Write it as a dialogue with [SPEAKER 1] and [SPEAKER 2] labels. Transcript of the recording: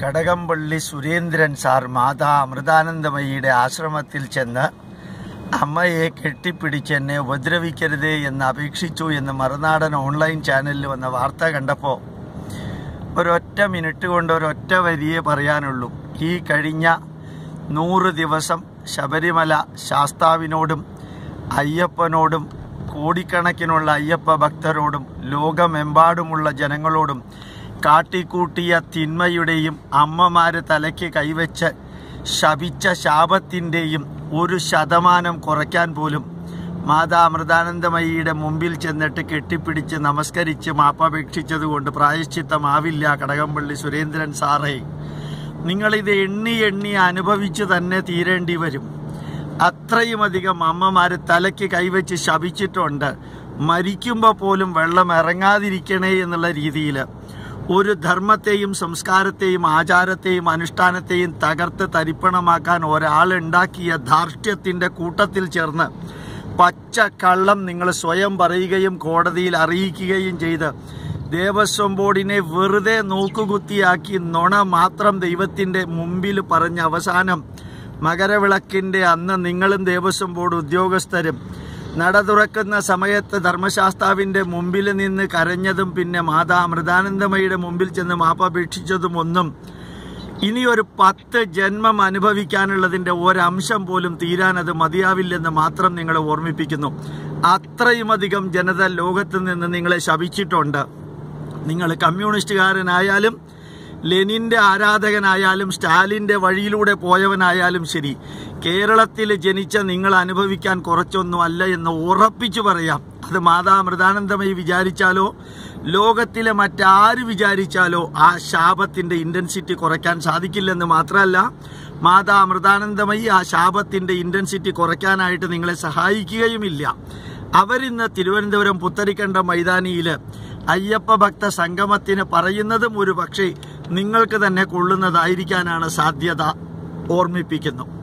[SPEAKER 1] Kadakampally Surendran sir Mata അമൃതാനന്ദമയിയുടെ ആശ്രമത്തിൽ ചെന്ന് അമ്മയെ കെട്ടിപ്പിടിച്ച് എന്നെ ഉപദ്രവിക്കരുതേ എന്ന് അപേക്ഷിച്ചു എന്ന് മറുനാടൻ ഓൺലൈൻ ചാനലിൽ വന്ന വാർത്ത കണ്ടപ്പോൾ ഒരൊറ്റ മിനിറ്റ് കൊണ്ട് ഒരൊറ്റ വരിയെ പറയാനുള്ളൂ. ഈ കഴിഞ്ഞ നൂറ് ദിവസം ശബരിമല ശാസ്താവിനോടും അയ്യപ്പനോടും കോടിക്കണക്കിനുള്ള അയ്യപ്പ ഭക്തരോടും ലോകമെമ്പാടുമുള്ള ജനങ്ങളോടും കാട്ടിക്കൂട്ടിയ തിന്മയുടെയും അമ്മമാര് തലയ്ക്ക് കൈവച്ച് ശപിച്ച ശാപത്തിന്റെയും ഒരു ശതമാനം കുറയ്ക്കാൻ പോലും മാതാ അമൃതാനന്ദമയിയുടെ മുമ്പിൽ ചെന്നിട്ട് കെട്ടിപ്പിടിച്ച് നമസ്കരിച്ച് മാപ്പപേക്ഷിച്ചതുകൊണ്ട് പ്രായശ്ചിത്തമാവില്ല കടകംപള്ളി സുരേന്ദ്രൻ സാറേ. നിങ്ങളിത് എണ്ണി എണ്ണി അനുഭവിച്ചു തന്നെ തീരേണ്ടി വരും. അത്രയുമധികം അമ്മമാര് തലയ്ക്ക് കൈവച്ച് ശപിച്ചിട്ടുണ്ട്. മരിക്കുമ്പോൾ പോലും വെള്ളം ഇറങ്ങാതിരിക്കണേ എന്നുള്ള രീതിയിൽ ഒരു ധർമ്മത്തെയും സംസ്കാരത്തെയും ആചാരത്തെയും അനുഷ്ഠാനത്തെയും തകർത്ത് തരിപ്പണമാക്കാൻ ഒരാളുണ്ടാക്കിയ ധാർഷ്ട്യത്തിന്റെ കൂട്ടത്തിൽ ചേർന്ന് പച്ച കള്ളം നിങ്ങൾ സ്വയം പറയുകയും കോടതിയിൽ അറിയിക്കുകയും ചെയ്ത് ദേവസ്വം ബോർഡിനെ വെറുതെ നോക്കുകുത്തിയാക്കി നുണ മാത്രം ദൈവത്തിന്റെ മുമ്പിൽ പറഞ്ഞ അവസാനം മകരവിളക്കിന്റെ അന്ന് നിങ്ങളും ദേവസ്വം ബോർഡ് ഉദ്യോഗസ്ഥരും നട തുറക്കുന്ന സമയത്ത് ധർമ്മശാസ്താവിന്റെ മുമ്പിൽ നിന്ന് കരഞ്ഞതും പിന്നെ മാതാ അമൃതാനന്ദമയുടെ മുമ്പിൽ ചെന്ന് മാപ്പപേക്ഷിച്ചതും ഒന്നും ഇനി ഒരു പത്ത് ജന്മം അനുഭവിക്കാനുള്ളതിന്റെ ഒരംശം പോലും തീരാൻ അത് മതിയാവില്ലെന്ന് മാത്രം നിങ്ങളെ ഓർമ്മിപ്പിക്കുന്നു. അത്രയുമധികം ജനത ലോകത്ത് നിന്ന് നിങ്ങളെ ശപിച്ചിട്ടുണ്ട്. നിങ്ങൾ കമ്മ്യൂണിസ്റ്റുകാരനായാലും ലെനിന്റെ ആരാധകനായാലും സ്റ്റാലിന്റെ വഴിയിലൂടെ പോയവനായാലും ശരി കേരളത്തിൽ ജനിച്ച നിങ്ങൾ അനുഭവിക്കാൻ കുറച്ചൊന്നും അല്ല എന്ന് ഉറപ്പിച്ചു പറയാം. അത് മാതാ മൃതാനന്ദമായി വിചാരിച്ചാലോ ലോകത്തിലെ മറ്റാര് വിചാരിച്ചാലോ ആ ശാപത്തിന്റെ ഇന്റൻസിറ്റി കുറയ്ക്കാൻ സാധിക്കില്ലെന്ന് മാത്രമല്ല മാതാ അമൃതാനന്ദമയി ആ ശാപത്തിന്റെ ഇന്റൻസിറ്റി കുറയ്ക്കാനായിട്ട് നിങ്ങളെ സഹായിക്കുകയുമില്ല. അവരിന്ന് തിരുവനന്തപുരം പുത്തരിക്കണ്ട മൈതാനിയിൽ അയ്യപ്പ ഭക്ത സംഗമത്തിന് പറയുന്നതും ഒരു പക്ഷേ നിങ്ങൾക്ക് തന്നെ കൊള്ളുന്നതായിരിക്കാനാണ് സാധ്യത ഓർമ്മിപ്പിക്കുന്നു.